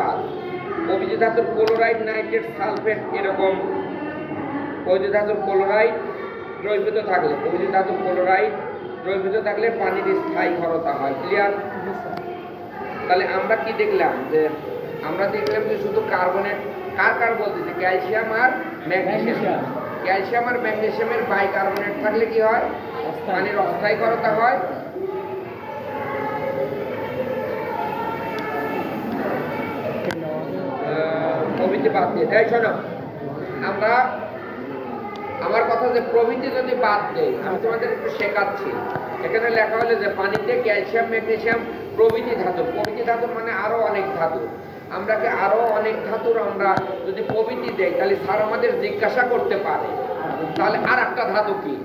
পাঁচ প্রভৃতি ধাতুর ক্লোরাইড নাইট্রেট সালফেট এরকম। ধাতুর ক্লোরাইড দ্রবীভূত থাকলে। ধাতুর ক্লোরাইড দ্রবীভূত থাকলে পানির স্থায়ী হয়। ক্লিয়ার তাহলে আমরা কি দেখলাম? যে আমরা দেখলাম যে শুধু কার্বনের কার কার বলতেছে ক্যালসিয়াম আর ম্যাগনেসিয়াম ক্যালসিয়াম আর ম্যাগনেসিয়ামের বাইকার্বনেট থাকলে কি হয়? পানির অস্থায়ী ক্ষরতা হয় আহ, প্রভৃতি বাদ দিয়ে। এই শোনো, আমরা আমার কথা যে প্রভৃতি যদি বাদ দেয় আমি তোমাদের একটু শেখাচ্ছি। এখানে লেখা হলো যে পানিতে ক্যালসিয়াম, ম্যাগনেসিয়াম প্রভৃতি ধাতু। প্রভৃতি ধাতু মানে আরও অনেক ধাতু। আমরাকে আরও অনেক ধাতুর আমরা যদি প্রভৃতি দেই, তাহলে স্যার আমাদের জিজ্ঞাসা করতে পারে, তাহলে আর একটা ধাতু কি?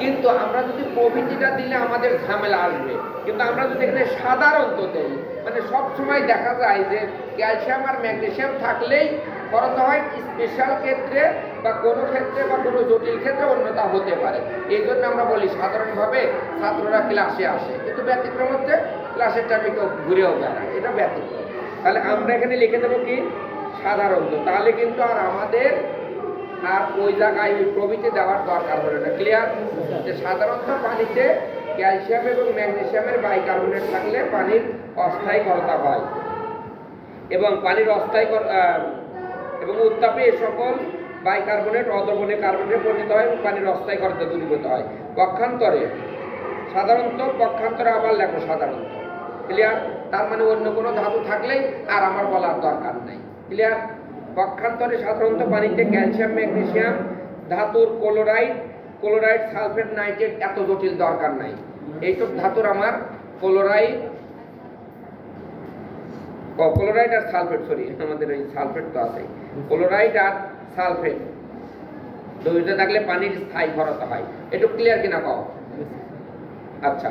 কিন্তু আমরা যদি প্রভৃতিটা দিলে আমাদের ঝামেলা আসবে। কিন্তু আমরা যদি এখানে সাধারণত দেই মানে সব সময় দেখা যায় যে ক্যালসিয়াম আর ম্যাগনেশিয়াম থাকলেই করতে হয় স্পেশাল ক্ষেত্রে বা কোনো ক্ষেত্রে বা কোনো জটিল ক্ষেত্রে অন্যতা হতে পারে। এই জন্য আমরা বলি সাধারণভাবে ছাত্ররা ক্লাসে আসে। কিন্তু ব্যতিক্রম হচ্ছে ক্লাসের টাইমে কেউ ঘুরেও বেড়ায়। এটা ব্যতিক্রম। তাহলে আমরা এখানে লিখে দেবো কি? সাধারণত। তাহলে কিন্তু আর আমাদের আর ওই জায়গায় প্রভৃতি দেওয়ার দরকার হলো না। ক্লিয়ার যে সাধারণত পানিতে ক্যালসিয়াম এবং ম্যাগনেসিয়ামের বাইকার্বনেট থাকলে পানির অস্থায়ী করতা হয় এবং পানির অস্থায়ী এবং উত্তাপে এ সকল বাইকার্বনেট অদ্রবণে কার্বনেটে পরিণত হয় এবং পানির অস্থায়ী করতে দূরীভূত হয়। পক্ষান্তরে, সাধারণত পক্ষান্তরে আবার লেখো সাধারণত। ক্লিয়ার? তার মানে অন্য কোনো ধাতু থাকলেই আর আমার বলার দরকার নাই। ক্লিয়ার? পক্ষান্তরে সাধারণত পানিতে ক্যালসিয়াম, ম্যাগনেসিয়াম ধাতুর ক্লোরাইড ক্লোরাইড সালফেট নাইট্রেট এত জটিল দরকার নাই। এইসব ধাতুর আমার ক্লোরাইড ক্লোরাইড আর সালফেট সরি আমাদের ওই সালফেট তো আছে। ক্লোরাইড আর সালফেট, দুইটা থাকলে পানির স্থায়ী ক্ষরতা হয়। একটু ক্লিয়ার কিনা কও? আচ্ছা।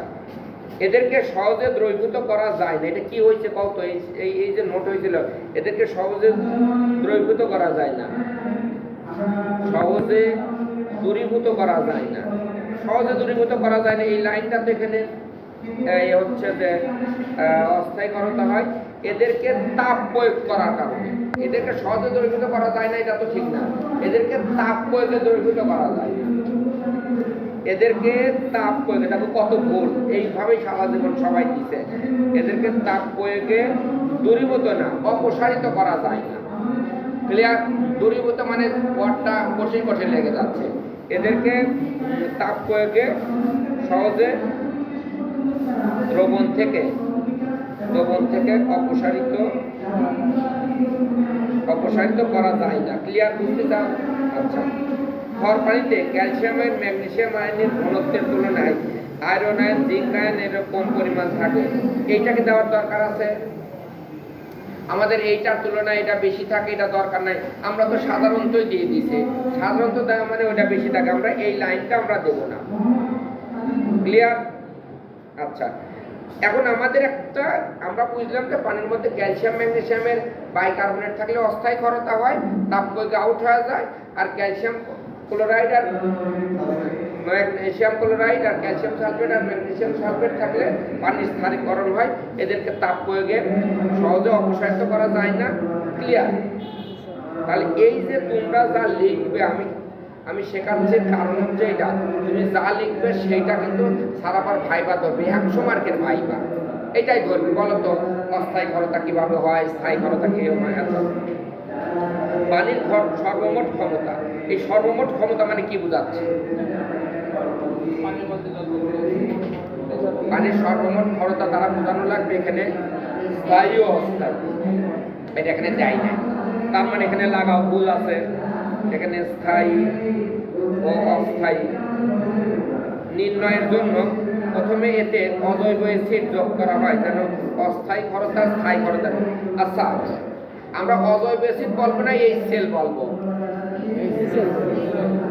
এদেরকে সহজে দ্রবীভূত করা যায় না। এটা কি হয়েছে কও তো? এই এই- এই যে নোট হয়েছিল, এদেরকে সহজে দ্রবীভূত করা যায় না। সহজে দূরীভূত করা যায় না। সহজে দূরীভূত করা যায় না। এই লাইনটা তো এখানে এই হচ্ছে যে আহ, অস্থায়ীকরণতা হয়। এদেরকে তাপ প্রয়োগ করার কারণে। এদেরকে সহজে দ্রবীভূত করা যায় না এটা তো ঠিক না। এদেরকে তাপ প্রয়োগে দ্রবীভূত করা যায় এদেরকে তাপ প্রয়োগে দেখো কত ভুল এইভাবেই সারা জীবন সবাই দিছে। এদেরকে তাপ প্রয়োগে দূরীভূত না অপসারিত করা যায় না। ক্লিয়ার দূরীভূত মানে পটটা কঠিন কঠিন লেগে যাচ্ছে। এদেরকে তাপ প্রয়োগে সহজে দ্রবণ থেকে দ্রবণ থেকে অপসারিত অপসারিত করা যায় না। ক্লিয়ার বুঝতে চাও? আচ্ছা। খর পানিতে ক্যালসিয়ামের, ম্যাগনেসিয়াম, আয়নের ঘনত্বের তুলনায় আয়রন, আয়ন, জিঙ্ক, আয়ন এর কম পরিমাণ থাকে। এইটাকে দেওয়ার দরকার আছে? আমাদের এইটার তুলনায় এটা বেশি থাকে, এটা দরকার নাই। আমরা তো সাধারণতই দিয়ে দিছি সাধারণত দেওয়া মানে ওটা বেশি থাকে। আমরা এই লাইনটা আমরা দেবো না। ক্লিয়ার আচ্ছা। এখন আমাদের একটা, আমরা বুঝলাম যে পানির মধ্যে ক্যালসিয়াম, ম্যাগনেসিয়ামের বাইকার্বনেট থাকলে অস্থায়ী ক্ষরতা হয় তাপ আউট হয়ে যায়, আর ক্যালসিয়াম ক্লোরাইড আর ম্যাগনেসিয়াম ক্লোরাইড আর ক্যালসিয়াম সালফেট, আর ম্যাগনেসিয়াম সালফেট থাকলে পানির স্থানীকরণ হয়। এদেরকে তাপ প্রয়োগে সহজে অপসারিত করা যায় না। ক্লিয়ার তাহলে এই যে তোমরা যা লিখবে, আমি আমি শেখাচ্ছি কারণ হচ্ছে এটা। তুমি যা লিখবে সেইটা কিন্তু সারাবার ভাইবা ধরবে একশো মার্কের ভাইবা। এটাই ধরবে, বলো তো অস্থায়ী ক্ষরতা কীভাবে হয় স্থায়ী ক্ষরতা কীভাবে হয়? আচ্ছা। পানির সর্বমোট ক্ষমতা। এই সর্বমোট ক্ষমতা মানে কি বোঝাচ্ছে? পানির সর্বমোট ক্ষমতা তারা বোঝানো লাগবে এখানে স্থায়ী অস্থায়ী এটা এখানে দেয় নাই। তার মানে এখানে লাগাও ভুল আছে। এখানে স্থায়ী ও অস্থায়ী। নির্ণয়ের জন্য প্রথমে এতে অজৈব অ্যাসিড যোগ করা হয়, যেন অস্থায়ী ক্ষরতা স্থায়ী ক্ষরতা আচ্ছা আমরা অজৈব অ্যাসিড বলব না, এই সেল বলব।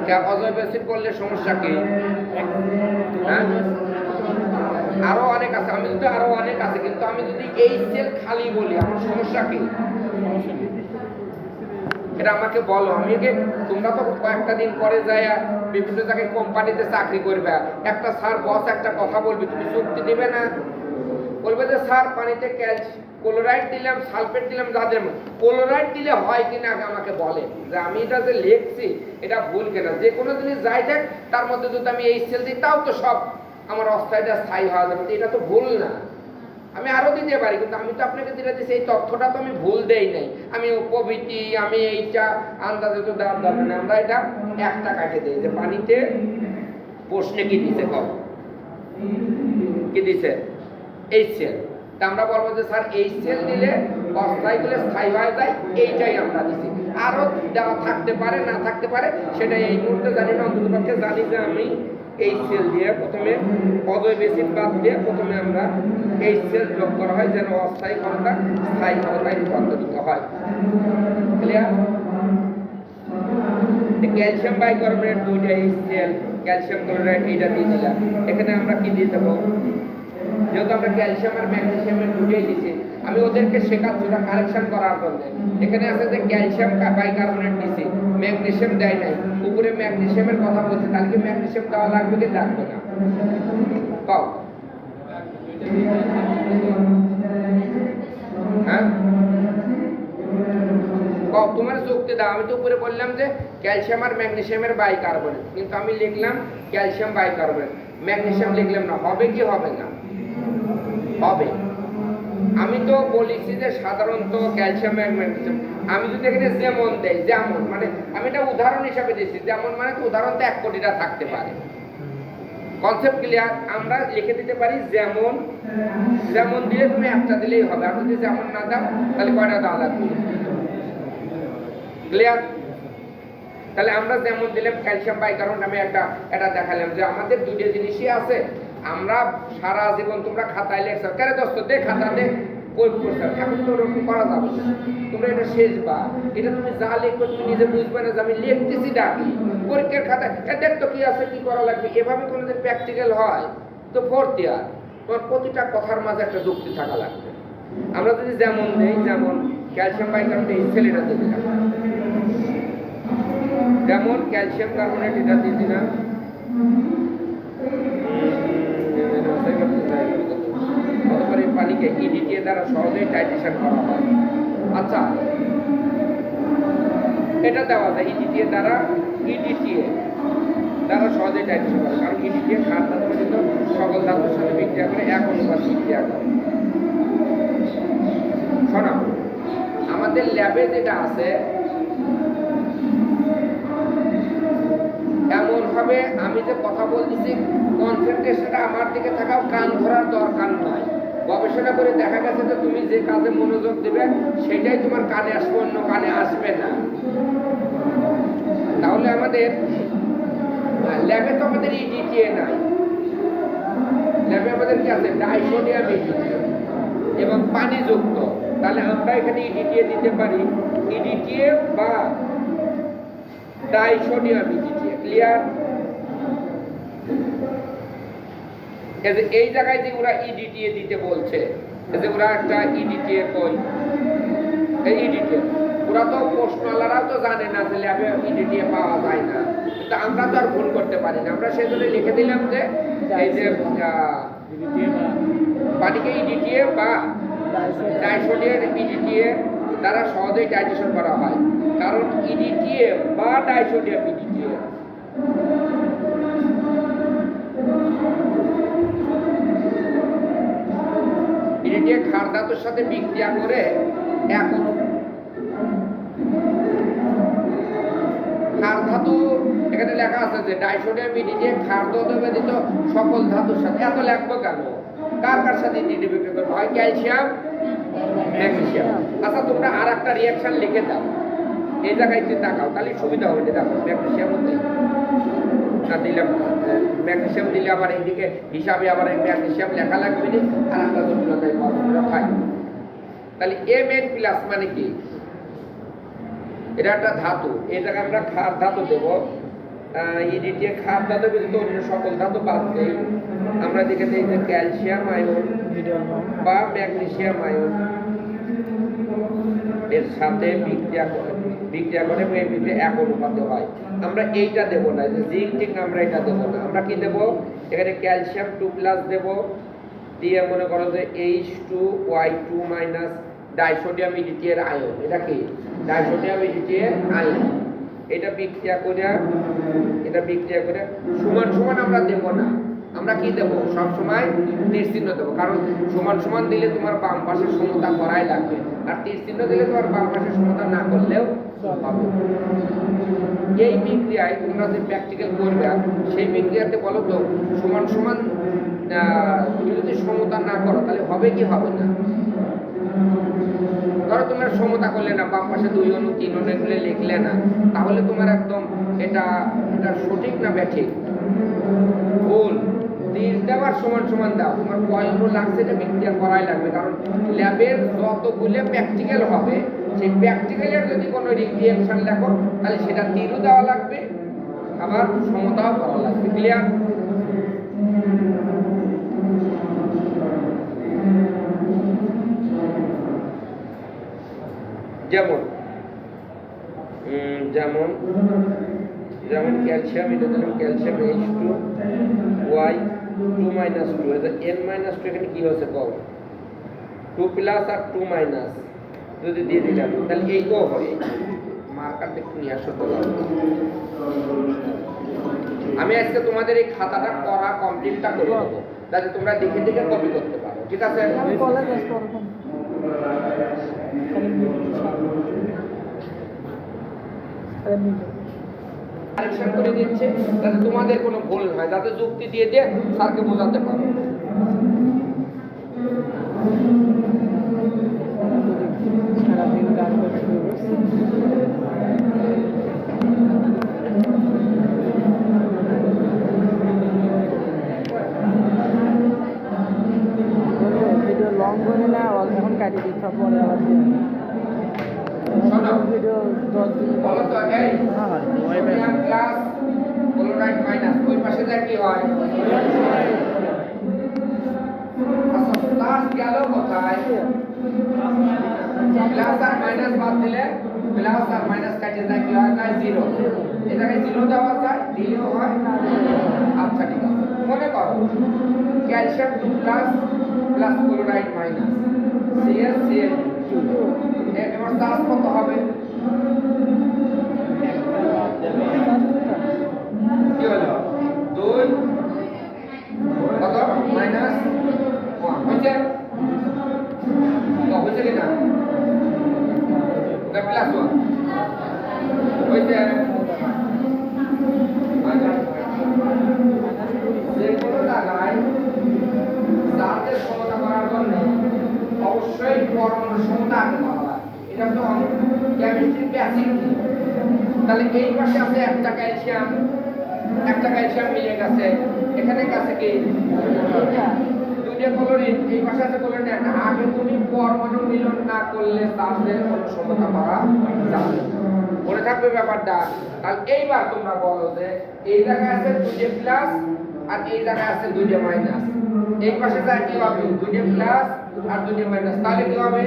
কে অজৈব অ্যাসিড বললে সমস্যা কি? হ্যাঁ? আরও অনেক আছে। আমি যদি আরও অনেক আছে কিন্তু আমি যদি এই সেল খালি বলি আমার সমস্যা কি? এটা আমাকে বলো। আমি তোমরা তো কয়েকটা দিন পরে যায় বিভিন্ন জায়গায় কোম্পানিতে চাকরি করবে। একটা স্যার বস একটা কথা বলবে তুমি চুক্তি দিবে না? বলবে যে স্যার পানিতে ক্যালসিয়াম ক্লোরাইড দিলাম সালফেট দিলাম যাদের ক্লোরাইড দিলে হয় কিনা আমাকে বলে। যে আমি এটা যে লিখছি, এটা ভুল কিনা। যে কোনো জিনিস যাই থাক তার মধ্যে যদি আমি এই সেল দিই, তাও তো সব আমার অস্থায়ীটা স্থায়ী হওয়া যাবে। এটা তো ভুল না। আমি আরও দিতে পারি, কিন্তু আমি তো আপনাকে যেটা দিচ্ছি এই তথ্যটা তো আমি ভুল দেই নাই। আমি প্রভৃতি আমি এইটা, আন্দাজে তো দেওয়ার দরকার নেই। আমরা এটা একটা কাটে দিই যে পানিতে প্রশ্নে কি দিছে কম কি দিছে? এই সেল তা আমরা বলব যে, স্যার, এই সেল দিলে অস্থায়ী দিলে স্থায়ী হয়ে যায়। এইটাই আমরা দিছি। আরও দেওয়া থাকতে পারে, না থাকতে পারে, সেটা এই মুহূর্তে জানি না। অন্ততপক্ষে জানি যে, আমি এই সেল দিয়ে প্রথমে অজয় বেসিক বাদ দিয়ে প্রথমে আমরা এই সেল যোগ করা হয়, যেন অস্থায়ী ক্ষমতা স্থায়ী ক্ষমতায় রূপান্তরিত হয়। ক্লিয়ার ক্যালসিয়াম বাইকার্বনেট দুইটা এই সেল ক্যালসিয়াম ক্লোরাইড এইটা দিয়ে দিলাম। এখানে আমরা কি দিয়ে দেবো? যেহেতু আমরা ক্যালসিয়াম আর ম্যাগনেসিয়ামের দুটোই দিচ্ছি আমি ওদেরকে শেখাচ্ছি ওটা কালেকশন করার জন্য এখানে আছে যে ক্যালসিয়াম বাইকার্বনেট দিছি, ম্যাগনেসিয়াম দেয় নাই। উপরে ম্যাগনেশিয়ামের কথা বলছে তাহলে কি ম্যাগনেসিয়াম দেওয়া লাগবে কি লাগবে না? কও। হ্যাঁ? তোমার যুক্তি দাও। আমি তো উপরে বললাম যে ক্যালসিয়াম আর ম্যাগনেসিয়ামের বাইকার্বনেট কিন্তু আমি লিখলাম ক্যালসিয়াম বাইকার্বনেট ম্যাগনেশিয়াম লিখলাম না। হবে কি হবে না? হবে আমি তো বলেছি যে সাধারণত ক্যালসিয়াম ম্যাগনেসিয়াম আমি যদি এখানে যেমন দেই, যেমন মানে আমি এটা উদাহরণ হিসাবে দিচ্ছি, যেমন মানে উদাহরণ তো এক কোটিটা থাকতে পারে। কনসেপ্ট ক্লিয়ার আমরা লিখে দিতে পারি যেমন যেমন দিলে তুমি একটা দিলেই হবে। আর যদি যেমন না দাও, তাহলে কয়টা দেওয়া লাগবে? ক্লিয়ার তাহলে আমরা যেমন দিলাম ক্যালসিয়াম বাইকার্বনেট আমি একটা, এটা দেখালাম যে আমাদের দুটো জিনিসই আছে। আমরা সারা জীবন তোমরা খাতায় লেখছো। কেন দোস্ত, দে খাতা, দে। বই এখন তো ওরকম করা যাবে না। তোমরা এটা শেষ বা এটা তুমি যা লিখবে তুমি নিজে বুঝবে না যে আমি লিখতেছি ডাকি পরীক্ষার খাতায় এ, দেখ তো কি আছে, কি করা লাগবে। এভাবে কোনোদিন প্র্যাকটিক্যাল হয় তো ফোর্থ ইয়ার তোমার প্রতিটা কথার মাঝে একটা যুক্তি থাকা লাগবে। আমরা যদি যেমন দেই, যেমন ক্যালসিয়াম বাইকার্বনেট এই ছেলেটা দিলাম যেমন ক্যালসিয়াম কার্বনেট এটা এই পানিকে ইডিটিএ দ্বারা সহজেই টাইট্রেশন করা হয়। আচ্ছা এটা দেওয়া যায় ইডিটিএ দ্বারা ইডিটিএ দ্বারা সহজেই টাইট্রেশন করা কারণ ইডিটিএ খাদ্য ধাতু কিন্তু সকল ধাতুর সাথে বিক্রিয়া করে, এক অনুপাত বিক্রিয়া করে। শোনো, আমাদের ল্যাবে যেটা আছে এমন ভাবে আমি যে কথা বলতেছি কনসেন্ট্রেশনটা আমার দিকে থাকাও কান ধরার দরকার নাই। গবেষণা করে দেখা গেছে যে তুমি যে কাজে মনোযোগ দেবে, সেটাই তোমার কানে আসবে, অন্য কানে আসবে না। তাহলে আমাদের, ল্যাবে তো আমাদের ইডিটিএ নাই। ল্যাবে আমাদের কি আছে? ডাইসোডিয়াম ইডিটিএ এবং পানিযুক্ত। তাহলে আমরা এখানে ইডিটিএ দিতে পারি। ইডিটিএ বা ডাইসোডিয়াম ইডিটিএ ক্লিয়ার এই এই জায়গায় যে ওরা ইডিটিএ দিতে বলছে যে ওরা একটা ইডিটিএ কই এই ইডিটিএ ওরা তো প্রশ্নওয়ালারাও তো জানে না যে ল্যাবে ইডিটিএ পাওয়া যায় না। কিন্তু আমরা তো আর ভুল করতে পারি না। আমরা সেজন্য লিখে দিলাম যে, এই যে পানিকে ইডিটিএ বা ডাইসোডিয়াম ইডিটিএ দ্বারা সহজেই ডাইজেশন করা হয়। কারণ ইডিটিএ বা ডাইসোডিয়াম ইডিটিএ ইডিটিএ ক্ষার ধাতুর সাথে বিক্রিয়া করে এখন। ক্ষার ধাতু এখানে লেখা আছে যে ডাইসোডিয়াম ইডিটিএ ক্ষার ধাতু ব্যতীত সকল ধাতুর সাথে এত লেখবো কেন? কার কার সাথে ইডিটি বিক্রিয়া করবে? হয় ক্যালসিয়াম? ম্যাগনেসিয়াম। আচ্ছা তোমরা আর একটা রিয়াকশন লিখে দাও। এই জায়গায় একটু তাকাও, তাহলে সুবিধা হবে। দেখো, ম্যাগনেসিয়াম হতে। না দিলাম। ম্যাগনেসিয়াম দিলে আবার এইদিকে হিসাবে আবার এই ম্যাগনেসিয়াম লেখা লাগবে না আর আমরা জটিলতায় পাই তাহলে এম এন প্লাস মানে কি? এটা একটা ধাতু। জায়গায় আমরা খার ধাতু দেবো। ইডিটিএ খার ধাতু ব্যতীত অন্য সকল ধাতু বাদ দেই। আমরা দেখে দিই যে ক্যালসিয়াম আয়ন। বা ম্যাগনেসিয়াম আয়ন। এর সাথে বিক্রিয়া করে। বিক্রিয়া করে বিক্রিয়া এক অনুপাতে হয়। আমরা এইটা দেব না যে জিঙ্ক টিঙ্ক আমরা এটা দেব না। আমরা কি দেব? এখানে ক্যালসিয়াম টু প্লাস দেব। দিয়ে মনে করো যে H two Y two minus disodium ইডিটির ion. এটা কি? ডাইসোডিয়াম ইডিটির আয়ন। এটা বিক্রিয়া করে এটা বিক্রিয়া করে সমান সমান আমরা দেব না। আমরা কি দেব? সব সময় তীর চিহ্ন দেবো। কারণ সমান সমান দিলে তোমার বাম পাশে সমতা করাই লাগবে। আর তীর চিহ্ন দিলে তোমার বাম পাশে সমতা না করলেও হবে। এই বিক্রিয়ায় তোমরা যে প্র্যাকটিক্যাল করবে, সেই বিক্রিয়াতে বলো তো, সমান সমান তুমি যদি সমতা না করো, তাহলে হবে কি হবে না? ধরো তোমরা সমতা করলে না, বাম পাশে দুই অনু, তিন অনু এগুলো লিখলে না, তাহলে তোমার একদম এটা এটা সঠিক না ব্যাঠিক? ভুল। তীর দেওয়ার সমান সমান দাও। তোমার কয় লাগছে এটা বিক্রিয়া করাই লাগবে, কারণ ল্যাবের যতগুলো প্র্যাকটিক্যাল হবে, সেই প্র্যাকটিক্যালের যদি কোনো রিয়াকশন লেখো তাহলে সেটা তীরও দেওয়া লাগবে, আবার সমতাও করা লাগবে। ক্লিয়ার যেমন যেমন যেমন ক্যালসিয়াম, এটা দিলাম calcium H two Y two minus two এটা এন মাইনাস টু এখানে কী হয়েছে কম টু প্লাস আর টু মাইনাস যদি দিয়ে দিলাম তাহলে এইটাও হয়? মার্কারটা একটু নিয়ে আসো তো। আমি আজকে তোমাদের এই খাতাটা করা কমপ্লিটটা করে দেবো। যাতে তোমরা দেখে দেখে কপি করতে পারো, ঠিক আছে? আমি কারেকশন করে দিচ্ছে যাতে তোমাদের কোনো ভুল হয় যাতে যুক্তি দিয়ে দিয়ে স্যারকে বোঝাতে পারো সারাদিন গান করতে ভিডিও লং করে না অল্প এখন কাটিয়ে দিতে হবে পরে আবার দিয়ে শোনো। ভিডিও দশ দিন বলো তো এই হ্যাঁ সোডিয়াম প্লাস ক্লোরাইড মাইনাস ওই পাশে যা কি হয় আচ্ছা প্লাস গেল কোথায় প্লাস আর মাইনাস বাদ দিলে প্লাস আর মাইনাস কাটে যায় কি হয় যায় জিরো এটাকে জিরো দেওয়া যায় দিলেও হয় আচ্ছা ঠিক আছে মনে করো calcium two plus plus chloride minus CL CL এবার চার্জ কত হবে কি হলো দুই কত মাইনাস ওয়ান হয়েছে তো হয়েছে কিনা প্লাস ওয়ান হয়েছে যে কোনো জায়গায় চার্জের সমতা করার জন্য অবশ্যই পরমাণু সমতা আগে করা হয় এটা তো কেমিস্ট্রি বেসিক তাহলে এই পাশে আছে একটা ক্যালসিয়াম একটা ক্যালসিয়াম মিলে এখানে গেছে কি? দুইটা ক্লোরিন এই পাশে আছে ক্লোরিন আগে তুমি পরমাণু মিলন না করলে তাদের কোনো সমতা যাবে মনে থাকবে ব্যাপারটা? তাহলে এইবার তোমরা বলো যে এই জায়গায় আছে দুইটা প্লাস আর এই জায়গায় আছে দুইটা মাইনাস এই পাশে যায় কি হবে? দুইটা প্লাস আর দুইটা মাইনাস তাহলে কি হবে?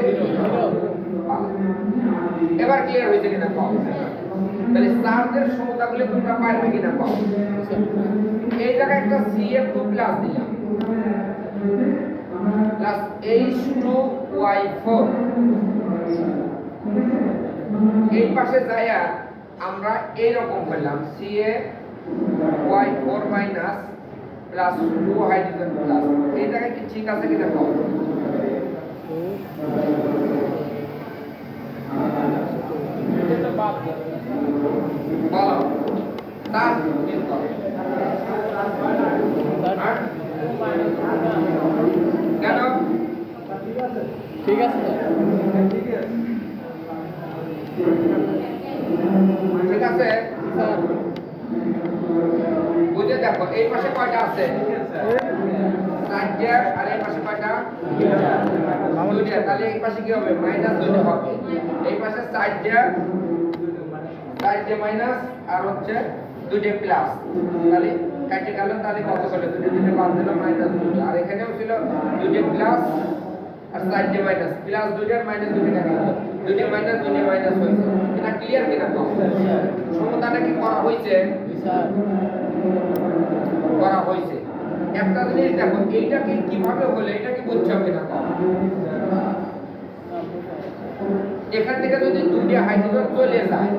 এবার ক্লিয়ার হয়েছে কিনা? কম। তাহলে চার্জের সমতাগুলো তোমরা পারবে কিনা কম এই জায়গায় একটা সিএফ টু প্লাস দিলাম। Plus H two Y four এই পাশে যাইয়া আমরা এইরকম করলাম CA Y four minus plus two hydrogen plus এই জায়গায় কি ঠিক আছে কিনা কম বলো ঠিক আছে ঠিক আছে। বুঝে দেখো এই পাশে কয়টা আছে? আর এই পাশে কয়টা? তাহলে এই পাশে কি হবে? মাইনাস দুইটা হবে। এই পাশে চারটে চারটে মাইনাস আর হচ্ছে দুইটা প্লাস তাহলে কাটে গেল, তাহলে কত করে? দুটো দুটো বাদ দিলাম মাইনাস দুটো। আর এখানেও ছিল দুটো প্লাস আর চারটে মাইনাস প্লাস দুইটার মাইনাস দুটো কাটে গেল। দুটো মাইনাস দুটো মাইনাস হয়েছে। এটা ক্লিয়ার কিনা কম সমতাটা কি করা হয়েছে? করা হয়েছে। একটা জিনিস দেখো, এইটাকে কীভাবে হলো, এটা কি বুঝছ কিনা এখান থেকে যদি দুটি হাইড্রোজেন চলে যায়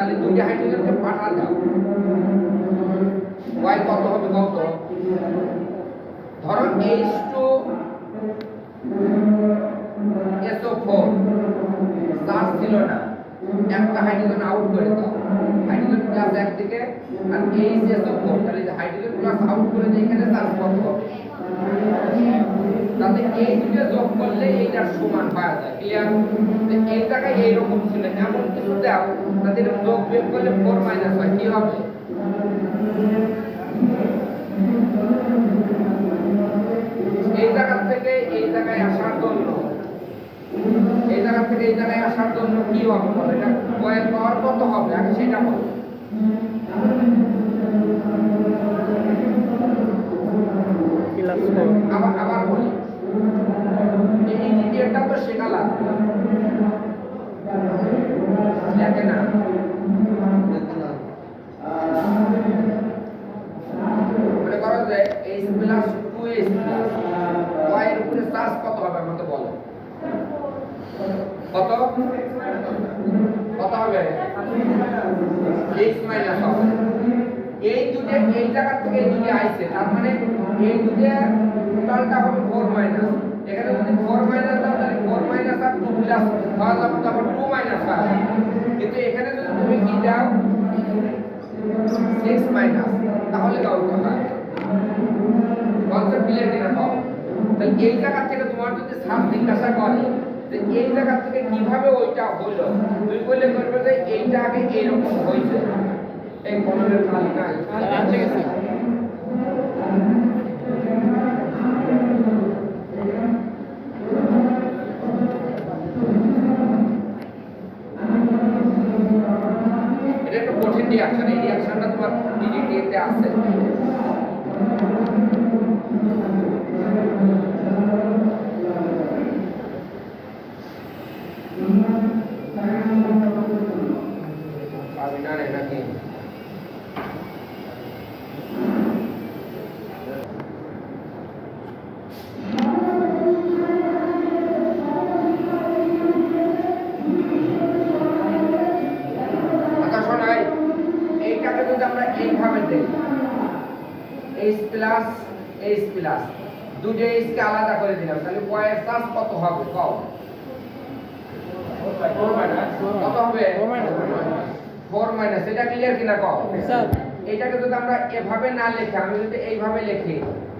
তাহলে দুটি হাইড্রোজেনকে পাঠা দাও ওয়াই কত হবে কত? ধরো H two SO four charge ছিল না। একটা হাইড্রোজেন আউট করে দাও। হাইড্রোজেন প্লাস একদিকে আর এইচ এসও ফোর তাহলে হাইড্রোজেন প্লাস আউট করে দিয়ে এখানে চার্জ কত? হবে তাতে এই দুটো যোগ করলে এইটার সমান পাওয়া যায় ক্লিয়ার এই জায়গায় এইরকম ছিল, এমন কিছু দাও, তাদের যোগ বিয়োগ করলে ফোর মাইনাস হয়, কি হবে? এই জায়গা থেকে এই জায়গায় আসার জন্য, এই জায়গা থেকে এই জায়গায় আসার জন্য কি হবে? এটা কয়েল পাওয়ার কত হবে? আগে সেটা বলো দেখে না। মনে করো যে H plus two H plus Y এর উপরে চার্জ কত হবে আমাকে বলো? কত? কত হবে? এইচ মাইনাস হবে। এই দুটো এই জায়গা থেকে এই দুটো আইছে। তার মানে এই দুটো টোটালটা হবে ফোর মাইনাস এখানে যদি ফোর মাইনাস দাও তাহলে ফোর মাইনাস আর টু প্লাস হওয়া যাবে তারপর টু মাইনাস হয়। কিন্তু এখানে যদি তুমি কি দাও সিক্স মাইনাস তাহলে কাউকে হয়। কনসেপ্ট ক্লিয়ার কিনা পাও তাহলে এই জায়গা থেকে তোমার যদি সাত জিজ্ঞাসা করে, যে এই জায়গা থেকে কীভাবে ওইটা হলো তুই বলে করবে যে এইটা আগে এইরকম হয়েছে। এই কলমের খালি নাই আছে গেছে এটা একটা কঠিন রিয়াকশন এই রিয়াকশনটা তোমার ডিডিটিতে আছে পাবি না রে নাকি আচ্ছা শোনাই এইটাকে যদি আমরা এইভাবে দেই এইচ প্লাস এইচ প্লাস দুটো এইচকে আলাদা করে দিলাম তাহলে চার্জ কত হবে? কও। কত হবে? ফোর মাইনাস এটা ক্লিয়ার কিনা স্যার এটাকে যদি আমরা এভাবে না লিখে আমি যদি এইভাবে লিখি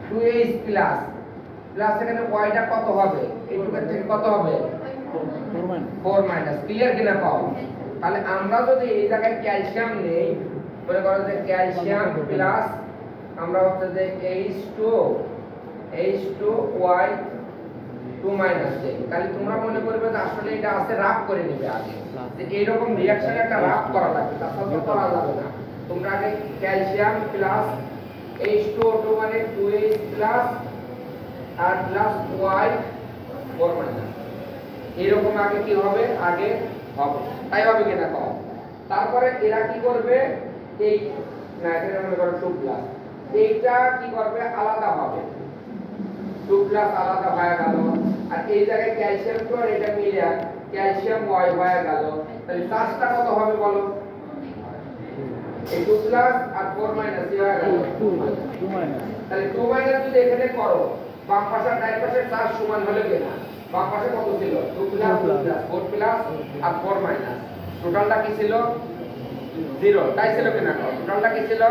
টু এইচ প্লাস প্লাস এখানে ওয়াইটা কত হবে? এইটুকের থেকে কত হবে? ফোর মাইনাস ক্লিয়ার কিনা পাও তাহলে আমরা যদি এই জায়গায় ক্যালসিয়াম নেই মনে করো যে ক্যালসিয়াম প্লাস আমরা হচ্ছে যে H two H two Y two minus তাহলে তোমরা মনে করবে যে আসলে এটা আছে রাফ করে নেবে আগে। যে এইরকম রিয়াকশন একটা রাফ করা লাগবে, তার সাথে করা যাবে না। তোমরা আগে calcium plus H two O two মানে টু এইচ প্লাস আর প্লাস ওয়াই ফোর মাইনাস এরকম আগে কি হবে? আগে হবে। তাই হবে কিনা কম তারপরে এরা কি করবে? এই না এটা মনে করো টু প্লাস এইটা কি করবে? আলাদা হবে। টু প্লাস আলাদা হয়ে গেল। আর এই জায়গায় ক্যালসিয়াম আর এটা মিলে ক্যালসিয়াম ওয়াই হয়ে গেল। তাহলে চার্জটা কত হবে বলো? এই টু প্লাস আর ফোর মাইনাস হয়ে গেল। তাহলে টু মাইনাস যদি এখানে করো বাম পাশে আর ডান পাশে চার সমান হলে কিনা বাম পাশে কত ছিল? টু প্লাস ফোর প্লাস আর ফোর মাইনাস টোটালটা কি ছিল? জিরো। তাই ছিল কিনা? টোটালটা কি ছিল?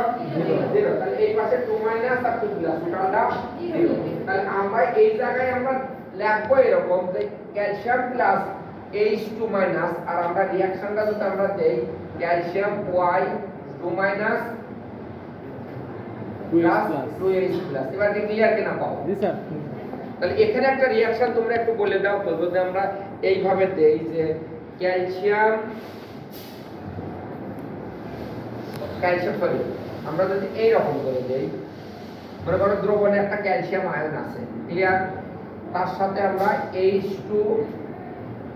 জিরো। তাহলে এই পাশে টু মাইনাস আর টু প্লাস টোটালটা জিরো। তাহলে আমরা এই জায়গায় আমরা লিখব এরকম যে calcium plus H two minus আর আমরা রিয়াকশনটা যদি আমরা দেই calcium Y two minus plus plus two H plus এবার ক্লিয়ার কিনা পাও? জি স্যার। তাহলে এখানে একটা রিয়াকশন তোমরা একটু বলে দাও তো যদি আমরা এইভাবে দেই যে ক্যালসিয়াম ক্যালসিয়াম সরি, আমরা যদি এই রকম করে দেই, মনে করো দ্রবণে একটা ক্যালসিয়াম আয়ন আছে, ক্লিয়ার? তার সাথে আমরা H two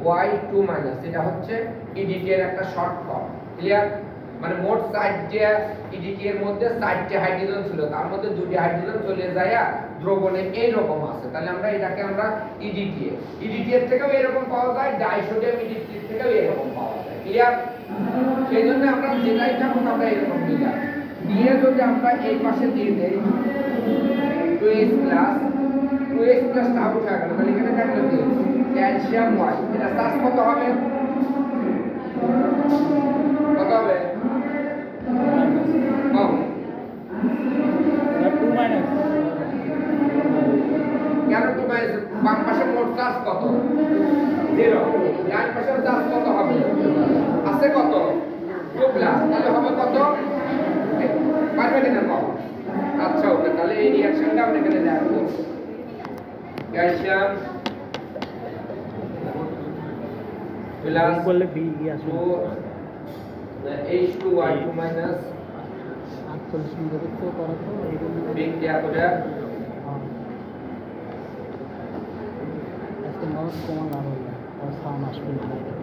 Y two minus এটা হচ্ছে ইডিটি এর একটা শর্ট ফর্ম ক্লিয়ার? মানে মোট চারটে ইডিটি এর মধ্যে চারটে হাইড্রোজেন ছিল, তার মধ্যে দুটি হাইড্রোজেন চলে যায় দ্রবণে এইরকম আছে, তাহলে আমরা এটাকে আমরা ইডিটি ইডিটি এর থেকেও এরকম পাওয়া যায় ডাইসোডিয়াম ইডিটি থেকেও এরকম পাওয়া যায়, ক্লিয়ার? সেই জন্য আমরা যেটাই থাকুন আমরা এরকম দিলাম দিয়ে যদি আমরা এই পাশে দিয়ে দেই two S plus two S plus out হয়ে গেল। তাহলে এখানে থাকল কি ক্যালসিয়াম ওয়াই এটা চার্জ কত হবে? কত হবে? কম। কেন টু মাইনাস বাম পাশে মোট চার্জ কত? জিরো ডান পাশের চার্জ কত হবে? প্লাস। তাহলে হবে কত? পারবে কিনা কম আচ্ছা ওকে তাহলে এই রিয়াকশনটা আমরা এখানে দেখব। ক্যালসিয়াম প্লাস করলে বি আসবে two H two Y two minus আটচল্লিশ মিনিট তো করা তো বিগ দেয়া করে আজকে নরস কমা না হলে আর সাউন্ড আসবে না।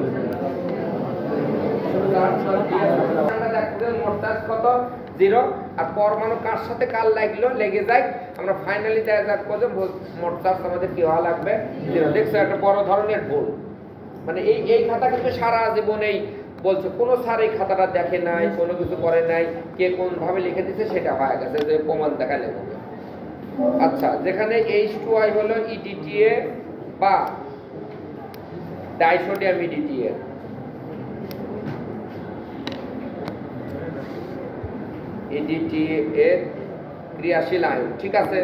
পরমাণু কার সাথে কার লাগল? লেগে যায়। আমরা ফাইনালি যাক কত মোট চার্জ আমাদের কি হওয়া লাগবে? দেখছ, একটা বড় ধরনের ভুল। মানে এই এই খাতা কিন্তু সারা জীবনেই বলছে, কোনো স্যার এই খাতাটা দেখে নাই, কোনো কিছু করে নাই। কে কোন ভাবে লিখে দিছে সেটা হয়ে গেছে, যে প্রমাণ দেখালে। আচ্ছা যেখানে এইচ টু আই হলো ইডিটিএ বা ডাইসোডিয়াম ইডিটিএ ইডিটি এর ক্রিয়াশীল আয়ন ঠিক আছে?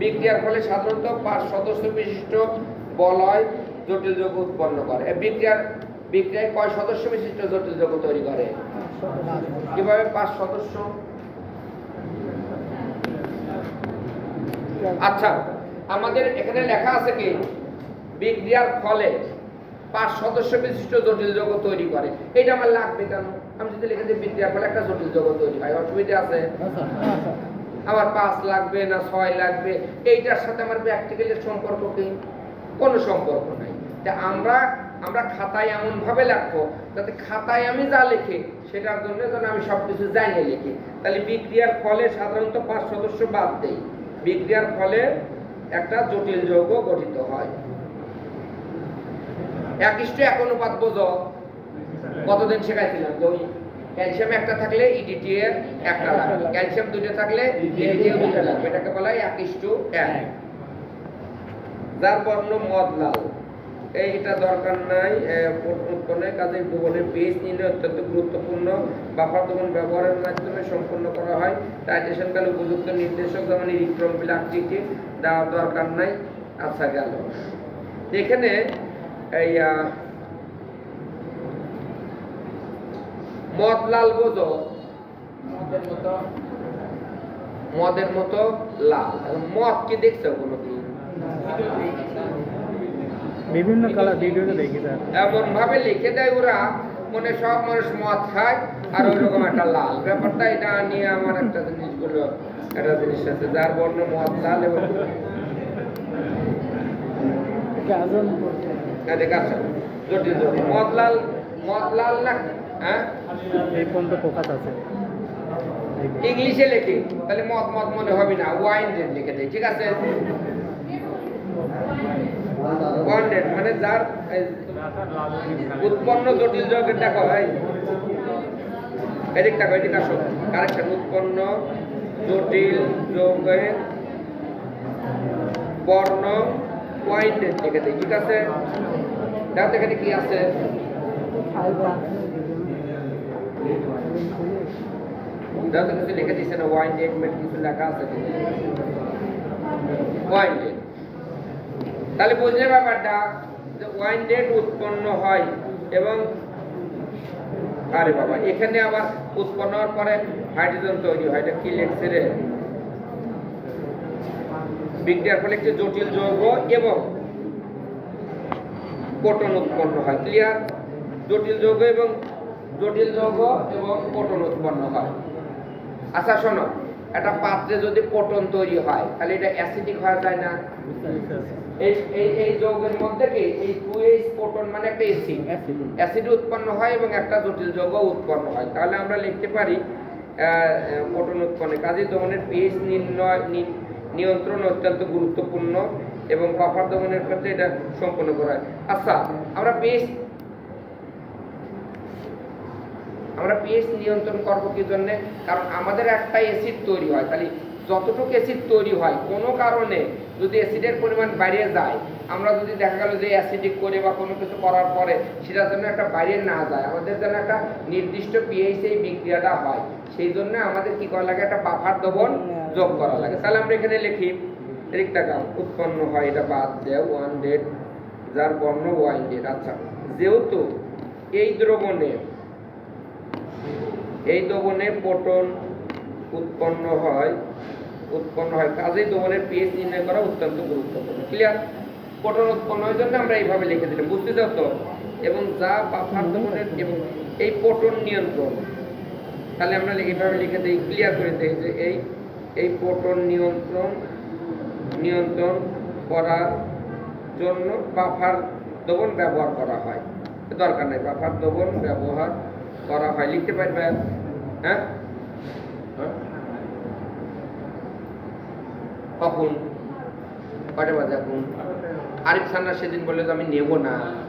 বিক্রিয়ার ফলে সাধারণত পাঁচ সদস্য বিশিষ্ট বলয় জটিল যৌগ উৎপন্ন করে। বিক্রিয়ার, বিক্রিয়ায় কয় সদস্য বিশিষ্ট জটিল যৌগ তৈরি করে? কীভাবে পাঁচ সদস্য আচ্ছা আমাদের এখানে লেখা আছে কি? বিক্রিয়ার ফলে পাঁচ সদস্য বিশিষ্ট জটিল যৌগ তৈরি করে। এটা আমার লাগবে কেন? আমি যদি লিখে দিই ফলে একটা জটিল যৌগ তৈরি হয়। অসুবিধা আছে। আমার পাঁচ লাগবে না ছয় লাগবে। এইটার সাথে আমার প্র্যাকটিক্যালের সম্পর্ক কি? কোনো সম্পর্ক নাই। আমরা আমরা খাতায় এমন ভাবে লিখব যাতে খাতায় আমি যা লিখি, সেটার জন্য যেন আমি সব কিছু জানিয়ে লিখি। তাহলে বিক্রিয়ার ফলে সাধারণত পাঁচ সদস্য বাদ দেই। বিক্রিয়ার ফলে একটা জটিল যৌগ গঠিত হয়। এক এক অনুপাত বোঝো। কতদিন শেখাইছিলাম? যে ওই ক্যালসিয়াম একটা থাকলে ইডিটি এর একটা লাগবে ক্যালসিয়াম দুটো থাকলে ইডিটি এর দুটো লাগবে এটাকে বলা হয় এক ইস্টু এক। যার বর্ণ মদ লাল। এইটা দরকার নাই উৎপন্নের কাজে ভুবনের পেজ নিলে অত্যন্ত গুরুত্বপূর্ণ। বাফার দমন ব্যবহারের মাধ্যমে সম্পন্ন করা হয়। টাইটেশন কালে উপযুক্ত নির্দেশক যেমন ইলেকট্রন বিলাকটিকে দেওয়ার দরকার নাই। আচ্ছা গেল। এখানে এই মদ লাল বোঝো। মদের মতো লাল। মদ কি দেখছ কোনোদিন? বিভিন্ন কালার ভিডিওতে দেখি স্যার। এমন ভাবে লিখে দেয় ওরা মনে সব মানুষ মদ খায় আর ওইরকম একটা লাল। ব্যাপারটা এটা নিয়ে আমার একটা জিনিসগুলো একটা জিনিস আছে যার বর্ণ মদ লাল এবং মদ লাল মদ লাল না? হ্যাঁ? এই পর্যন্ত ফোকাস আছে। ইংলিশে লেখে। তাহলে মত মত মনে হবে না। ওয়াইন রেড লিখে দেয় ঠিক আছে? ওয়াইন রেড মানে যার উৎপন্ন জটিল যৌগের দেখো ভাই এদিক দেখো এদিক আসো। কারেকশন উৎপন্ন জটিল যৌগের বর্ণ ওয়াইন রেড লিখে দেয় ঠিক আছে? দেখো এখানে কি আছে? তো কিছু লিখে দিচ্ছে না ওয়াইন রেড মেট কিছু লেখা আছে ওয়াইন রেড তাহলে বুঝলে ব্যাপারটা, যে ওয়াইন রেড উৎপন্ন হয় এবং, আরে বাবা, এখানে আবার উৎপন্ন হওয়ার পরে হাইড্রোজেন তৈরি হয়, এটা কি লেখছে রে? বিক্রিয়ার ফলে একটি জটিল যৌগ এবং কোটন উৎপন্ন হয় ক্লিয়ার জটিল যৌগ এবং জটিল যৌগ এবং কোটন উৎপন্ন হয়। আচ্ছা শোনো একটা পাত্রে যদি পটন তৈরি হয় তাহলে এটা অ্যাসিডিক হওয়া যায় না? এই এই এই যৌগের মধ্যে কি? এই টু এইচ কোটন মানে একটা অ্যাসিড অ্যাসিড উৎপন্ন হয় এবং একটা জটিল যৌগ উৎপন্ন হয়। তাহলে আমরা লিখতে পারি কোটন উৎপন্ন। কাজী দমনের পিএইচ নির্ণয় নিয়ন্ত্রণ অত্যন্ত গুরুত্বপূর্ণ এবং বাফার দমনের ক্ষেত্রে এটা সম্পন্ন করা হয়। আচ্ছা আমরা পিএইচ আমরা পিএইচ নিয়ন্ত্রণ করব কি জন্য? কারণ আমাদের একটা অ্যাসিড তৈরি হয়। তাহলে যতটুকু অ্যাসিড তৈরি হয়, কোনো কারণে যদি অ্যাসিডের পরিমাণ বাইরে যায়, আমরা যদি দেখা গেল যে অ্যাসিডিক করে বা কোনো কিছু করার পরে সেটা যেন একটা বাইরে না যায়, আমাদের যেন একটা নির্দিষ্ট পিএইচ এই বিক্রিয়াটা হয়। সেই জন্য আমাদের কি করা লাগে? একটা বাফার দ্রবণ যোগ করা লাগে। তাহলে আমরা এখানে লিখি টাকা উৎপন্ন হয় এটা বাদ দেয় ওয়ান ডেড যার বর্ণ ওয়াইন ডেড আচ্ছা যেহেতু এই দ্রবণে এই দ্রবণে পটন উৎপন্ন হয় উৎপন্ন হয়। কাজেই দ্রবণের পিএইচ নির্ণয় করা অত্যন্ত গুরুত্বপূর্ণ। ক্লিয়ার পটন উৎপন্ন হয় জন্য আমরা এইভাবে লিখে দিলাম বুঝতে চাও তো? এবং যা বাফার দ্রবণের এবং এই পটন নিয়ন্ত্রণ। তাহলে আমরা এইভাবে লিখে দিই ক্লিয়ার করে দিই যে এই এই পটন নিয়ন্ত্রণ নিয়ন্ত্রণ করার জন্য বাফার দ্রবণ ব্যবহার করা হয়। দরকার নেই, বাফার দ্রবণ ব্যবহার করা হয়, লিখতে পারবেন হ্যাঁ? হ্যাঁ? কখন? কটা বাজে এখন? আরিফ সান্না সেদিন বলল আমি নেব না।